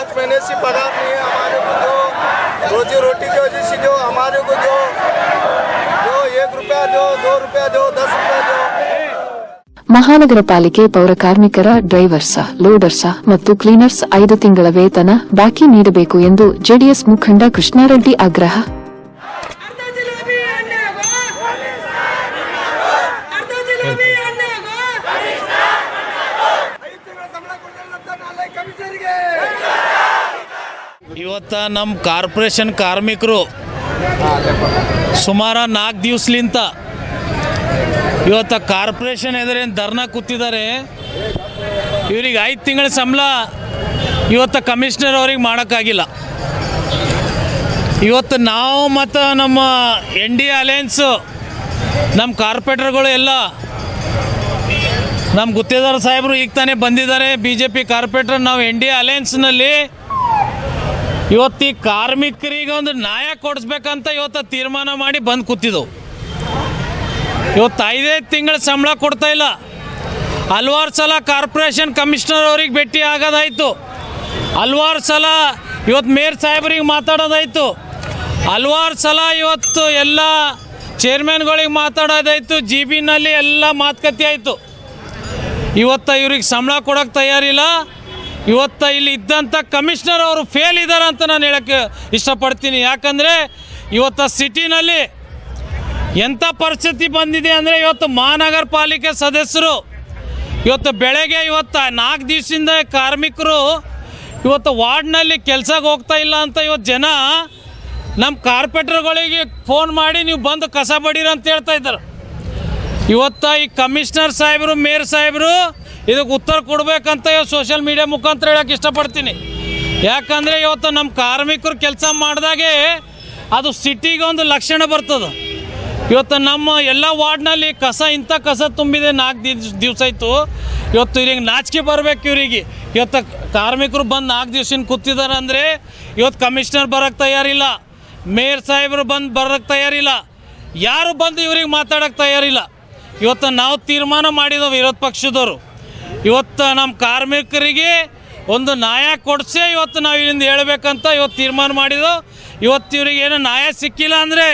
पाँच महीने से पगार नहीं है हमारे को जो रोजी रोटी की वजह से जो हमारे को जो जो एक रुपया दो दो रुपया दो दस रुपया दो ಮಹಾನಗರ ಪಾಲಿಕೆ ಪೌರ ಕಾರ್ಮಿಕರ ಡ್ರೈವರ್ಸ ಲೋಡರ್ಸ ಮತ್ತು ಕ್ಲೀನರ್ಸ್ ಐದು ತಿಂಗಳ ವೇತನ ಬಾಕಿ ನೀಡಬೇಕು ಎಂದು ಜೆಡಿಎಸ್ ಮುಖಂಡ ಕೃಷ್ಣಾರೆಡ್ಡಿ ಆಗ್ರಹ ಇವತ್ತ ನಮ್ಮ ಕಾರ್ಪೊರೇಷನ್ ಕಾರ್ಮಿಕರು ಸುಮಾರು ನಾಲ್ಕು ದಿವ್ಸಲಿಂತ ಇವತ್ತ ಕಾರ್ಪೊರೇಷನ್ ಎದುರೇನು ಧರ್ನಾ ಕೂತಿದ್ದಾರೆ. ಇವ್ರಿಗೆ ಐದು ತಿಂಗಳ ಸಂಬಳ ಇವತ್ತು ಕಮಿಷನರ್ ಅವ್ರಿಗೆ ಮಾಡೋಕ್ಕಾಗಿಲ್ಲ. ಇವತ್ತು ನಾವು ಮತ್ತು ನಮ್ಮ ಎನ್ ಡಿ ಅಲಯನ್ಸು ನಮ್ಮ ಕಾರ್ಪೊರೇಟರ್ಗಳು ಎಲ್ಲ ನಮ್ಮ ಗುತ್ತೇದಾರ ಸಾಹೇಬರು ಈಗ ತಾನೇ ಬಂದಿದ್ದಾರೆ. ಬಿ ಜೆ ಪಿ ಕಾರ್ಪೊರೇಟರ್, ನಾವು ಎನ್ ಡಿ ಅಲಯನ್ಸ್ನಲ್ಲಿ ಇವತ್ತು ಈ ಕಾರ್ಮಿಕರಿಗೆ ಒಂದು ನ್ಯಾಯ ಕೊಡಿಸ್ಬೇಕಂತ ಇವತ್ತು ತೀರ್ಮಾನ ಮಾಡಿ ಬಂದು ಕೂತಿದ್ದವು ಇವತ್ತು ಐದೈದು ತಿಂಗಳ ಸಂಬಳ ಕೊಡ್ತಾ ಇಲ್ಲ. ಹಲ್ವಾರು ಸಲ ಕಾರ್ಪೊರೇಷನ್ ಕಮಿಷನರ್ ಅವ್ರಿಗೆ ಭೇಟಿ ಆಗೋದಾಯಿತು. ಹಲ್ವಾರು ಸಲ ಇವತ್ತು ಮೇಯರ್ ಸಾಹೇಬ್ರಿಗೆ ಮಾತಾಡೋದಾಯಿತು. ಹಲ್ವಾರು ಸಲ ಇವತ್ತು ಎಲ್ಲ ಚೇರ್ಮನ್ಗಳಿಗೆ ಮಾತಾಡೋದಾಯಿತು. ಜಿ ಬಿನಲ್ಲಿ ಎಲ್ಲ ಮಾತುಕತೆ ಆಯಿತು. ಇವತ್ತು ಇವ್ರಿಗೆ ಸಂಬಳ ಕೊಡೋಕ್ಕೆ ತಯಾರಿಲ್ಲ. ಇವತ್ತು ಇಲ್ಲಿ ಇದ್ದಂಥ ಕಮಿಷನರ್ ಅವರು ಫೇಲ್ ಇದ್ದಾರೆ ಅಂತ ನಾನು ಹೇಳೋಕ್ಕೆ ಇಷ್ಟಪಡ್ತೀನಿ. ಯಾಕಂದರೆ ಇವತ್ತು ಸಿಟಿನಲ್ಲಿ ಎಂಥ ಪರಿಸ್ಥಿತಿ ಬಂದಿದೆ ಅಂದರೆ ಇವತ್ತು ಮಹಾನಗರ ಪಾಲಿಕೆ ಸದಸ್ಯರು, ಇವತ್ತು ಬೆಳಗ್ಗೆ ಇವತ್ತು ನಾಲ್ಕು ದಿವಸದಿಂದ ಕಾರ್ಮಿಕರು ಇವತ್ತು ವಾರ್ಡ್ನಲ್ಲಿ ಕೆಲ್ಸಕ್ಕೆ ಹೋಗ್ತಾ ಇಲ್ಲ ಅಂತ ಇವತ್ತು ಜನ ನಮ್ಮ ಕಾರ್ಪೆಟ್ರ್ಗಳಿಗೆ ಫೋನ್ ಮಾಡಿ ನೀವು ಬಂದು ಕಸ ಬಡೀರಿ ಅಂತ ಹೇಳ್ತಾ ಇದ್ದಾರೆ. ಇವತ್ತು ಈ ಕಮಿಷನರ್ ಸಾಹೇಬರು ಮೇಯರ್ ಸಾಹೇಬರು ಇದಕ್ಕೆ ಉತ್ತರ ಕೊಡಬೇಕಂತ ಸೋಷಿಯಲ್ ಮೀಡಿಯಾ ಮುಖಾಂತರ ಹೇಳಕ್ಕೆ ಇಷ್ಟಪಡ್ತೀನಿ. ಯಾಕಂದರೆ ಇವತ್ತು ನಮ್ಮ ಕಾರ್ಮಿಕರು ಕೆಲಸ ಮಾಡಿದಾಗೆ ಅದು ಸಿಟಿಗೆ ಒಂದು ಲಕ್ಷಣ ಬರ್ತದೆ. ಇವತ್ತು ನಮ್ಮ ಎಲ್ಲ ವಾರ್ಡ್ನಲ್ಲಿ ಕಸ, ಇಂಥ ಕಸ ತುಂಬಿದೆ ನಾಲ್ಕು ದಿವ್ಸ ಆಯಿತು. ಇವತ್ತು ಇವ್ರಿಗೆ ನಾಚಿಕೆ ಬರಬೇಕು ಇವರಿಗೆ. ಇವತ್ತು ಕಾರ್ಮಿಕರು ಬಂದು ನಾಲ್ಕು ದಿವ್ಸಿನ ಕೂತಿದ್ದಾರೆ ಅಂದರೆ ಇವತ್ತು ಕಮಿಷನರ್ ಬರೋಕ್ಕೆ ತಯಾರಿಲ್ಲ. ಮೇಯರ್ ಸಾಹೇಬರು ಬಂದು ಬರೋಕ್ಕೆ ತಯಾರಿಲ್ಲ. ಯಾರು ಬಂದು ಇವ್ರಿಗೆ ಮಾತಾಡೋಕ್ಕೆ ತಯಾರಿಲ್ಲ. ಇವತ್ತು ನಾವು ತೀರ್ಮಾನ ಮಾಡಿದವು ವಿರೋಧ ಪಕ್ಷದವರು. ಇವತ್ತು ನಮ್ಮ ಕಾರ್ಮಿಕರಿಗೆ ಒಂದು ನ್ಯಾಯ ಕೊಡಿಸೇ ಇವತ್ತು ನಾವು ಇಲ್ಲಿಂದ ಹೇಳಬೇಕಂತ ಇವತ್ತು ತೀರ್ಮಾನ ಮಾಡಿದ್ದು. ಇವತ್ತು ಇವರಿಗೆ ಏನು ನ್ಯಾಯ ಸಿಕ್ಕಿಲ್ಲ ಅಂದರೆ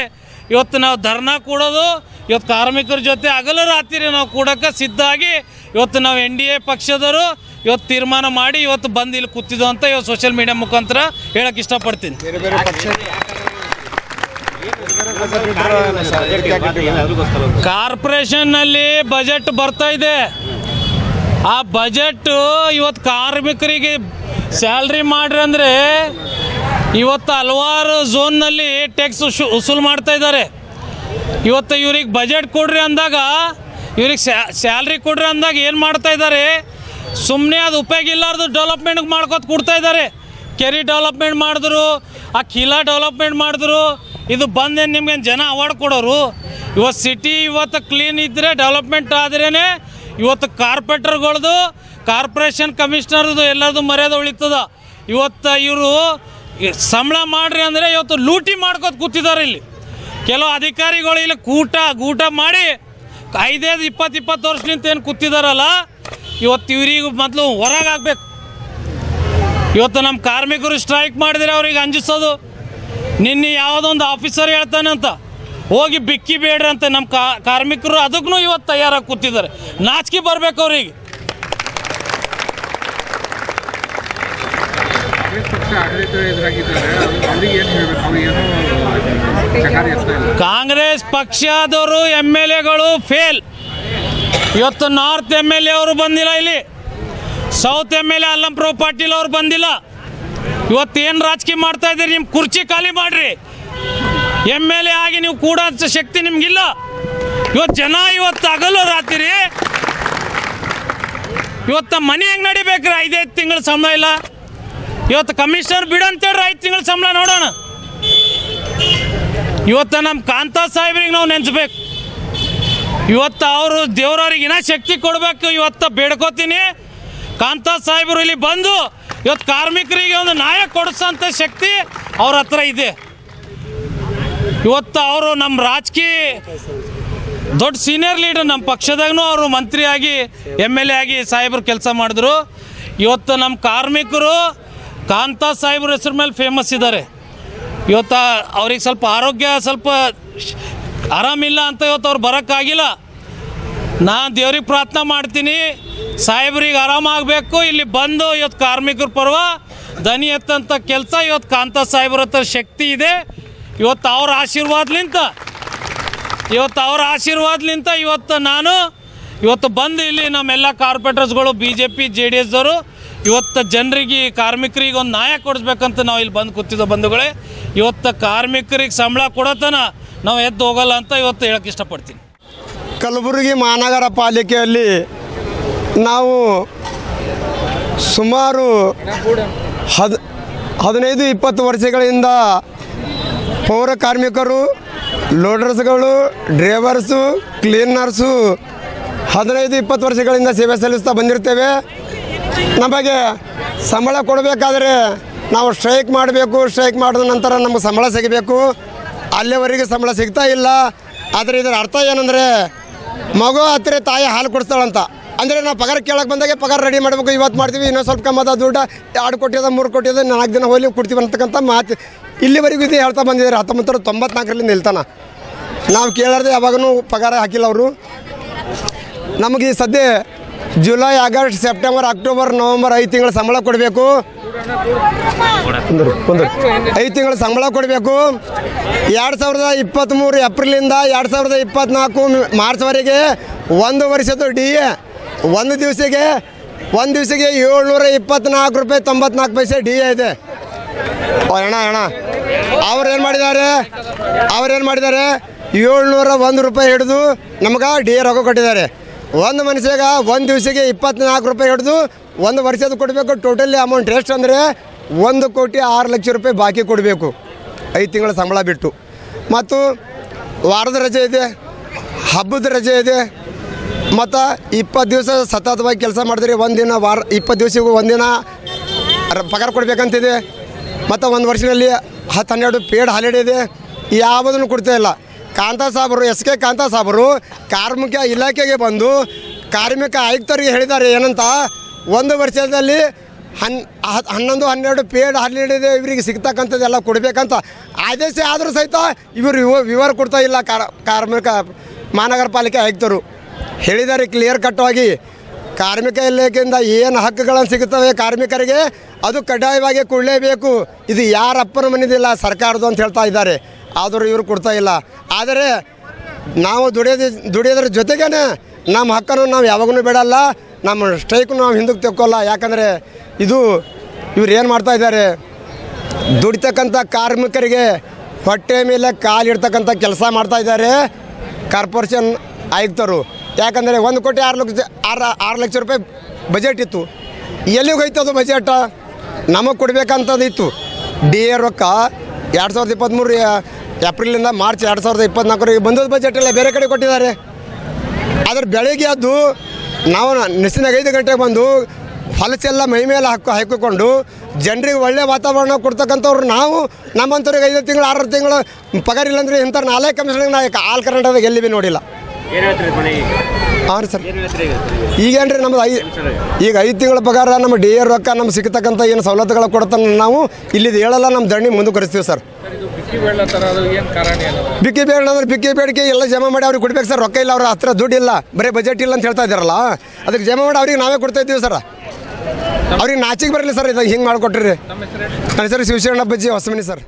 ಇವತ್ತು ನಾವು ಧರ್ನಾ ಕೂಡೋದು. ಇವತ್ತು ಕಾರ್ಮಿಕರ ಜೊತೆ ಹಗಲು ರಾತ್ರಿ ನಾವು ಕೂಡೋಕ್ಕೆ ಸಿದ್ಧ ಆಗಿ ಇವತ್ತು ನಾವು ಎನ್ ಡಿ ಎ ಪಕ್ಷದವರು ಇವತ್ತು ತೀರ್ಮಾನ ಮಾಡಿ ಇವತ್ತು ಬಂದು ಇಲ್ಲಿ ಕೂತಿದ್ದು ಅಂತ ಇವತ್ತು ಸೋಷಿಯಲ್ ಮೀಡಿಯಾ ಮುಖಾಂತರ ಹೇಳಕ್ಕೆ ಇಷ್ಟಪಡ್ತೀನಿ. ಕಾರ್ಪೊರೇಷನ್ನಲ್ಲಿ ಬಜೆಟ್ ಬರ್ತಾ ಇದೆ. ಆ ಬಜೆಟ್ ಇವತ್ತು ಕಾರ್ಮಿಕರಿಗೆ ಸ್ಯಾಲ್ರಿ ಮಾಡ್ರಿ ಅಂದರೆ ಇವತ್ತು ಹಲವಾರು ಝೋನ್ನಲ್ಲಿ ಟ್ಯಾಕ್ಸ್ ವಸೂಲು ಮಾಡ್ತಾ ಇದ್ದಾರೆ. ಇವತ್ತು ಇವ್ರಿಗೆ ಬಜೆಟ್ ಕೊಡ್ರಿ ಅಂದಾಗ, ಇವ್ರಿಗೆ ಸ್ಯಾಲ್ರಿ ಕೊಡ್ರಿ ಅಂದಾಗ ಏನು ಮಾಡ್ತಾ ಇದ್ದಾರೆ ಸುಮ್ಮನೆ ಅದು ಉಪಯೋಗ ಇಲ್ಲಾರ್ದು ಡೆವಲಪ್ಮೆಂಟ್ಗೆ ಮಾಡ್ಕೊತ ಕೊಡ್ತಾ ಇದ್ದಾರೆ. ಕೆರಿ ಡೆವಲಪ್ಮೆಂಟ್ ಮಾಡಿದ್ರು, ಆ ಕಿಲಾ ಡೆವಲಪ್ಮೆಂಟ್ ಮಾಡಿದ್ರು, ಇದು ಬಂದೇನು ನಿಮ್ಗೆ ಜನ ಅವಾರ್ಡ್ ಕೊಡೋರು? ಇವತ್ತು ಸಿಟಿ ಇವತ್ತು ಕ್ಲೀನ್ ಇದ್ದರೆ ಡೆವಲಪ್ಮೆಂಟ್ ಆದ್ರೇ ಇವತ್ತು ಕಾರ್ಪೊರೇಟರ್ಗಳದು, ಕಾರ್ಪೊರೇಷನ್ ಕಮಿಷನರ್ದು ಎಲ್ಲರದು ಮರ್ಯಾದೆ ಉಳಿತದ. ಇವತ್ತು ಇವರು ಸಂಬಳ ಮಾಡ್ರಿ ಅಂದರೆ ಇವತ್ತು ಲೂಟಿ ಮಾಡ್ಕೋತ ಕೂತಿದ್ದಾರೆ ಇಲ್ಲಿ. ಕೆಲವು ಅಧಿಕಾರಿಗಳು ಇಲ್ಲಿ ಕೂಟ, ಗೂಟ ಮಾಡಿ ಐದೈದು, ಇಪ್ಪತ್ತು ಇಪ್ಪತ್ತು ವರ್ಷದಿಂದ ಏನು ಕೂತಿದಾರಲ್ಲ, ಇವತ್ತು ಇವ್ರಿಗೆ ಮೊದಲು ಹೊರಗೆ ಆಗ್ಬೇಕು. ಇವತ್ತು ನಮ್ಮ ಕಾರ್ಮಿಕರು ಸ್ಟ್ರೈಕ್ ಮಾಡಿದರೆ ಅವ್ರಿಗೆ ಅಂಜಿಸೋದು. ನಿನ್ನೆ ಯಾವುದೊಂದು ಆಫೀಸರ್ ಹೇಳ್ತಾನೆ ಅಂತ. ಹೋಗಿ ಬಿಕ್ಕಿ ಬೇಡ್ರಿ ಅಂತ ನಮ್ಮ ಕಾ ಕಾರ್ಮಿಕರು ಅದಕ್ಕೂ ಇವತ್ತು ತಯಾರಾಗಿ ಕೂತಿದ್ದಾರೆ. ನಾಚಿಕೆ ಬರ್ಬೇಕು ಅವ್ರಿಗೆ. ಕಾಂಗ್ರೆಸ್ ಪಕ್ಷದವರು ಎಂ ಎಲ್ ಎಗಳು ಫೇಲ್ ಇವತ್ತು ನಾರ್ತ್ ಎಂ ಎಲ್ ಎ ಅವರು ಬಂದಿಲ್ಲ ಇಲ್ಲಿ. South M L A Allamprabhu Patil ಅವರು ಬಂದಿಲ್ಲ. ಇವತ್ತು ಏನು ರಾಜಕೀಯ ಮಾಡ್ತಾ ಇದ್ದೀರಿ? ನಿಮ್ಮ ಕುರ್ಚಿ ಖಾಲಿ ಮಾಡ್ರಿ. ಎಂ ಎಲ್ ಎ ಆಗಿ ನೀವು ಕೂಡ ಶಕ್ತಿ ನಿಮ್ಗಿಲ್ಲ. ಇವತ್ತು ಜನ ಇವತ್ತು ಹಗಲು ರಾತ್ರಿ. ಇವತ್ತು ಮನೆ ಹೆಂಗೆ ನಡಿಬೇಕ್ರಿ ಐದೈದು ತಿಂಗಳ ಸಂಬಳ ಇಲ್ಲ. ಇವತ್ತು ಕಮಿಷನರ್ ಬಿಡು ಅಂತೇಳ್ರಿ ಐದು ತಿಂಗಳ ಸಂಬಳ ನೋಡೋಣ. ಇವತ್ತು ನಮ್ಮ ಕಾಂತಾ ಸಾಹೇಬ್ರಿಗೆ ನಾವು ನೆನೆಸ್ಬೇಕು. ಇವತ್ತು ಅವರು ದೇವ್ರವ್ರಿಗೆ ಇನ್ನ ಶಕ್ತಿ ಕೊಡಬೇಕು, ಇವತ್ತು ಬೇಡ್ಕೋತೀನಿ. ಕಾಂತಾ ಸಾಹೇಬರು ಇಲ್ಲಿ ಬಂದು, ಇವತ್ತು ಕಾರ್ಮಿಕರಿಗೆ ಒಂದು ನ್ಯಾಯ ಕೊಡಿಸೋಂಥ ಶಕ್ತಿ ಅವ್ರ ಹತ್ರ ಇದೆ. ಇವತ್ತು ಅವರು ನಮ್ಮ ರಾಜಕೀಯ ದೊಡ್ಡ ಸೀನಿಯರ್ ಲೀಡರ್ ನಮ್ಮ ಪಕ್ಷದಾಗೂ ಅವರು ಮಂತ್ರಿಯಾಗಿ ಎಂ ಎಲ್ ಎ ಆಗಿ ಸಾಹೇಬರು ಕೆಲಸ ಮಾಡಿದ್ರು. ಇವತ್ತು ನಮ್ಮ ಕಾರ್ಮಿಕರು ಕಾಂತಾ ಸಾಹೇಬ್ರ ಹೆಸರು ಮೇಲೆ ಫೇಮಸ್ ಇದ್ದಾರೆ. ಇವತ್ತು ಅವ್ರಿಗೆ ಸ್ವಲ್ಪ ಆರೋಗ್ಯ ಸ್ವಲ್ಪ ಆರಾಮಿಲ್ಲ ಅಂತ ಇವತ್ತು ಅವ್ರು ಬರೋಕ್ಕಾಗಿಲ್ಲ. ನಾನು ದೇವ್ರಿಗೆ ಪ್ರಾರ್ಥನೆ ಮಾಡ್ತೀನಿ. ಸಾಹೇಬ್ರಿಗೆ ಆರಾಮಾಗಬೇಕು. ಇಲ್ಲಿ ಬಂದು ಇವತ್ತು ಕಾರ್ಮಿಕರ ಪರ್ವ, ದನಿ ಎತ್ತಂಥ ಕೆಲಸ ಇವತ್ತು ಕಾಂತಾ ಸಾಹೇಬ್ರ ಹತ್ರ ಶಕ್ತಿ ಇದೆ. ಇವತ್ತು ಅವ್ರ ಆಶೀರ್ವಾದ್ಲಿಂತ, ಇವತ್ತು ಅವ್ರ ಆಶೀರ್ವಾದ್ಲಿಂತ ಇವತ್ತು ನಾನು ಇವತ್ತು ಬಂದು ಇಲ್ಲಿ ನಮ್ಮೆಲ್ಲ ಕಾರ್ಪೊರೇಟರ್ಸ್ಗಳು B J P J D ಎಸ್ದವರು ಇವತ್ತು ಜನರಿಗೆ, ಕಾರ್ಮಿಕರಿಗೆ ಒಂದು ನ್ಯಾಯ ಕೊಡಿಸ್ಬೇಕಂತ ನಾವು ಇಲ್ಲಿ ಬಂದು ಕೂತಿದ್ದ ಬಂಧುಗಳೇ, ಇವತ್ತು ಕಾರ್ಮಿಕರಿಗೆ ಸಂಬಳ ಕೊಡೋತನ ನಾವು ಎದ್ದು ಹೋಗಲ್ಲ ಅಂತ ಇವತ್ತು ಹೇಳಕ್ಕೆ ಇಷ್ಟಪಡ್ತೀನಿ. ಕಲಬುರಗಿ ಮಹಾನಗರ ಪಾಲಿಕೆಯಲ್ಲಿ ನಾವು ಸುಮಾರು ಹದ್ ಹದಿನೈದು, ಇಪ್ಪತ್ತು ವರ್ಷಗಳಿಂದ ಪೌರ ಕಾರ್ಮಿಕರು, ಲೋಡರ್ಸ್ಗಳು, ಡ್ರೈವರ್ಸು, ಕ್ಲೀನರ್ಸು ಹದಿನೈದು, ಇಪ್ಪತ್ತು ವರ್ಷಗಳಿಂದ ಸೇವೆ ಸಲ್ಲಿಸ್ತಾ ಬಂದಿರ್ತೇವೆ. ನಮಗೆ ಸಂಬಳ ಕೊಡಬೇಕಾದ್ರೆ ನಾವು ಸ್ಟ್ರೈಕ್ ಮಾಡಬೇಕು. ಸ್ಟ್ರೈಕ್ ಮಾಡಿದ ನಂತರ ನಮಗೆ ಸಂಬಳ ಸಿಗಬೇಕು. ಅಲ್ಲಿವರೆಗೆ ಸಂಬಳ ಸಿಗ್ತಾ ಇಲ್ಲ. ಆದರೆ ಇದರ ಅರ್ಥ ಏನಂದರೆ, ಮಗು ಹತ್ತಿರ ತಾಯಿ ಹಾಲು ಕೊಡಿಸ್ತಾಳಂತ ಅಂದರೆ ನಾವು ಪಗಾರ ಕೇಳಕ್ಕೆ ಬಂದಾಗ ಪಗಾರ ರೆಡಿ ಮಾಡಬೇಕು. ಇವತ್ತು ಮಾಡ್ತೀವಿ, ಇನ್ನೊಂದು ಸ್ವಲ್ಪ ಕಮ್ಮದ ದುಡ್ಡು ಎರಡು ಕೋಟಿ ಅದ, ಮೂರು ಕೋಟಿ ಅದ, ನಾಲ್ಕು ದಿನ ಹೋಗ್ಲಿ ಕೊಡ್ತೀವಿ ಅಂತಕ್ಕಂಥ ಮಾತು ಇಲ್ಲಿವರೆಗೂ ಇದು ಹೇಳ್ತಾ ಬಂದಿದ್ದಾರೆ. ಹತ್ತೊಂಬತ್ತು ತೊಂಬತ್ನಾಲ್ಕರಲ್ಲಿ ನಿಲ್ತಾನ. ನಾವು ಕೇಳಾರ್ದೆ ಯಾವಾಗೂ ಪಗಾರ ಹಾಕಿಲ್ಲ ಅವರು. ನಮಗೆ ಈ ಸದ್ಯ July, August, September, October, November ಐದು ತಿಂಗಳ ಸಂಬಳ ಕೊಡಬೇಕು. ಐದು ತಿಂಗಳ ಸಂಬಳ ಕೊಡಬೇಕು. ಎರಡು ಸಾವಿರದ ಇಪ್ಪತ್ತ್ಮೂರು ಏಪ್ರಿಲಿಂದ ಎರಡು ಸಾವಿರದ ಇಪ್ಪತ್ತ್ನಾಲ್ಕು ಮಾರ್ಚ್ವರೆಗೆ ಒಂದು ವರ್ಷದ ಡಿ ಎ ಒಂದು ದಿವಸಕ್ಕೆ ಒಂದು ದಿವಸಕ್ಕೆ ಏಳ್ನೂರ ಇಪ್ಪತ್ನಾಲ್ಕು ರೂಪಾಯಿ, ತೊಂಬತ್ನಾಲ್ಕು ಪೈಸೆ ಡಿ ಇದೆ. ಅಣ್ಣ ಅಣ್ಣ. ಅವ್ರು ಏನು ಮಾಡಿದ್ದಾರೆ? ಅವ್ರು ಏನು ಮಾಡಿದ್ದಾರೆ? ಏಳ್ನೂರ ಒಂದು ರೂಪಾಯಿ ಹಿಡಿದು ನಮ್ಗೆ ಡಿ ಎ ರೊಕ್ಕ ಕೊಟ್ಟಿದ್ದಾರೆ. ಒಂದು ಮನುಷ್ಯಾಗ ಒಂದು ದಿವಸಕ್ಕೆ ಇಪ್ಪತ್ನಾಲ್ಕು ರೂಪಾಯಿ ಹಿಡಿದು ಒಂದು ವರ್ಷದ ಕೊಡಬೇಕು. ಟೋಟಲಿ ಅಮೌಂಟ್ ಎಷ್ಟು ಅಂದರೆ ಒಂದು ಕೋಟಿ ಆರು ಲಕ್ಷ ರೂಪಾಯಿ ಬಾಕಿ ಕೊಡಬೇಕು. ಐದು ತಿಂಗಳ ಸಂಬಳ ಬಿಟ್ಟು. ಮತ್ತು ವಾರದ ರಜೆ ಇದೆ, ಹಬ್ಬದ ರಜೆ ಇದೆ ಮತ್ತು ಇಪ್ಪತ್ತು ದಿವಸ ಸತತವಾಗಿ ಕೆಲಸ ಮಾಡಿದ್ರೆ ಒಂದಿನ ವಾರ, ಇಪ್ಪತ್ತು ದಿವಸಕ್ಕೂ ಒಂದಿನ ಪಗಾರ ಕೊಡಬೇಕಂತಿದೆ. ಮತ್ತು ಒಂದು ವರ್ಷದಲ್ಲಿ ಹತ್ತು ಹನ್ನೆರಡು ಪೇಡ್ ಹಾಲಿಡೇ ಇದೆ. ಯಾವುದನ್ನು ಕೊಡ್ತಾ ಇಲ್ಲ. ಕಾಂತಾ ಸಾಬರು, ಎಸ್ ಕೆ ಕಾಂತಾ ಸಾಬರು ಕಾರ್ಮಿಕ ಇಲಾಖೆಗೆ ಬಂದು ಕಾರ್ಮಿಕ ಆಯುಕ್ತರಿಗೆ ಹೇಳಿದ್ದಾರೆ. ಏನಂತ? ಒಂದು ವರ್ಷದಲ್ಲಿ ಹನ್ ಹನ್ನೊಂದು, ಹನ್ನೆರಡು ಪೇಡ್ ಹಾಲಿಡೇ ಇವರಿಗೆ ಸಿಗ್ತಕ್ಕಂಥದ್ದೆಲ್ಲ ಕೊಡಬೇಕಂತ ಆದೇಶ ಆದರೂ ಸಹಿತ ಇವರು ವಿವ, ವಿವರ ಕೊಡ್ತಾ ಇಲ್ಲ ಕಾರ, ಕಾರ್ಮಿಕ ಮಹಾನಗರ ಪಾಲಿಕೆ ಆಯುಕ್ತರು. ಹೇಳಿದ್ದಾರೆ ಕ್ಲಿಯರ್ ಕಟ್ವಾಗಿ ಕಾರ್ಮಿಕ ಇಲಾಖೆಯಿಂದ ಏನು ಹಕ್ಕುಗಳನ್ನು ಸಿಗುತ್ತವೆ ಕಾರ್ಮಿಕರಿಗೆ, ಅದು ಕಡ್ಡಾಯವಾಗಿ ಕೊಡಲೇಬೇಕು. ಇದು ಯಾರ ಅಪ್ಪನ ಮನೆದಿಲ್ಲ, ಸರ್ಕಾರದ್ದು ಅಂತ ಹೇಳ್ತಾ ಇದ್ದಾರೆ. ಆದರೂ ಇವರು ಕೊಡ್ತಾ ಇಲ್ಲ. ಆದರೆ ನಾವು ದುಡಿಯೋದ, ದುಡಿಯೋದ್ರ ಜೊತೆಗೇ ನಮ್ಮ ಹಕ್ಕನ್ನು ನಾವು ಯಾವಾಗೂ ಬಿಡಲ್ಲ ನಮ್ಮ ಸ್ಟ್ರೈಕ್ ನಾವು ಹಿಂದಕ್ಕೆ ತೆಕ್ಕೋಲ್ಲ. ಯಾಕಂದರೆ ಇದು ಇವ್ರು ಏನು ಮಾಡ್ತಾ ಇದ್ದಾರೆ, ದುಡಿತಕ್ಕಂಥ ಕಾರ್ಮಿಕರಿಗೆ ಹೊಟ್ಟೆ ಮೇಲೆ ಕಾಲಿಡ್ತಕ್ಕಂಥ ಕೆಲಸ ಮಾಡ್ತಾ ಇದ್ದಾರೆ. ಕಾರ್ಪೊರೇಷನ್ ಆಯುಕ್ತರು. ಯಾಕಂದರೆ ಒಂದು ಕೋಟಿ ಆರು ಲಕ್ಷ, ಆರು ಆರು ಲಕ್ಷ ರೂಪಾಯಿ ಬಜೆಟ್ ಇತ್ತು. ಎಲ್ಲಿಗೆ ಹೋಯ್ತು ಅದು ಬಜೆಟ್ ನಮಗೆ ಇತ್ತು. ಡಿ ಎ ರೊಕ್ಕ ಎರಡು ಸಾವಿರದ ಇಪ್ಪತ್ತ್ಮೂರು ಏಪ್ರಿಲಿಂದ ಮಾರ್ಚ್ ಎರಡು ಸಾವಿರದ ಇಪ್ಪತ್ತ್ನಾಲ್ಕರಿಗೆ ಬಂದದ್ದು ಬಜೆಟ್ ಎಲ್ಲ ಬೇರೆ ಕಡೆ ಕೊಟ್ಟಿದ್ದಾರೆ. ಆದ್ರೆ ಬೆಳಗ್ಗೆ ಅದು ನಾವು ನೆಸಿನಾಗ ಐದು ಗಂಟೆಗೆ ಬಂದು ಫಲಸೆಲ್ಲ ಮೈ ಮೇಲೆ ಹಾಕಿ, ಹಾಕಿಕೊಂಡು ಜನರಿಗೆ ಒಳ್ಳೆ ವಾತಾವರಣ ಕೊಡ್ತಕ್ಕಂಥವ್ರು ನಾವು, ನಮ್ಮಂಥವ್ರಿಗೆ ಐದು ತಿಂಗಳು ಆರು ತಿಂಗಳು ಪಗಾರ ಇಲ್ಲಾಂದ್ರೆ ಇಂಥ ನಾಲ್ಕು ಕಮಿಷನ್ ನಾ ಆಲ್ ಕರ್ನಾಟಕದಾಗ ಎಲ್ಲಿ ಭೀ ನೋಡಿಲ್ಲ. ಹಾಂ ರೀ ಸರ್. ಈಗೇನ್ರಿ ನಮ್ದು ಐ ಈಗ ಐದು ತಿಂಗಳ ಪಗಾರ ನಮ್ಮ ಡಿ ಎರ್ ರೊಕ್ಕ ನಮ್ಗೆ ಸಿಗ್ತಕ್ಕಂಥ ಏನು ಸವಲತ್ತುಗಳು ಕೊಡ್ತಾನೆ ನಾವು ಇಲ್ಲಿದು ಹೇಳಲ್ಲ ನಮ್ಮ ದಂಡಿ ಮುಂದುವರಿಸ್ತೀವಿ ಸರ್. ಬಿಕ್ಕಿ ಬೇಡ ಅಂದ್ರೆ ಬಿಕ್ಕಿ ಬೇಡಿಕೆ ಎಲ್ಲ ಜಮಾ ಮಾಡಿ ಅವ್ರಿಗೆ ಕೊಡ್ಬೇಕು ಸರ್. ರೊಕ್ಕ ಇಲ್ಲ ಅವ್ರ ಹತ್ರ ದುಡ್ಡು ಇಲ್ಲ ಬರೀ ಬಜೆಟ್ ಇಲ್ಲ ಅಂತ ಹೇಳ್ತಾ ಇದ್ದಾರಲ್ಲ ಅದಕ್ಕೆ ಜಮಾ ಮಾಡಿ ಅವ್ರಿಗೆ ನಾವೇ ಕೊಡ್ತಾ ಇದ್ದೀವಿ ಸರ್. ಅವ್ರಿಗೆ ನಾಚಿಗೆ ಬರಲಿ ಸರ್ ಇದು ಹಿಂಗೆ ಮಾಡಿಕೊಟ್ರಿ. ನನ್ನ ಹೆಸರು ಶಿವಶರಣ ಬಜ್ಜಿ ಹೊಸಮನಿ ಸರ್.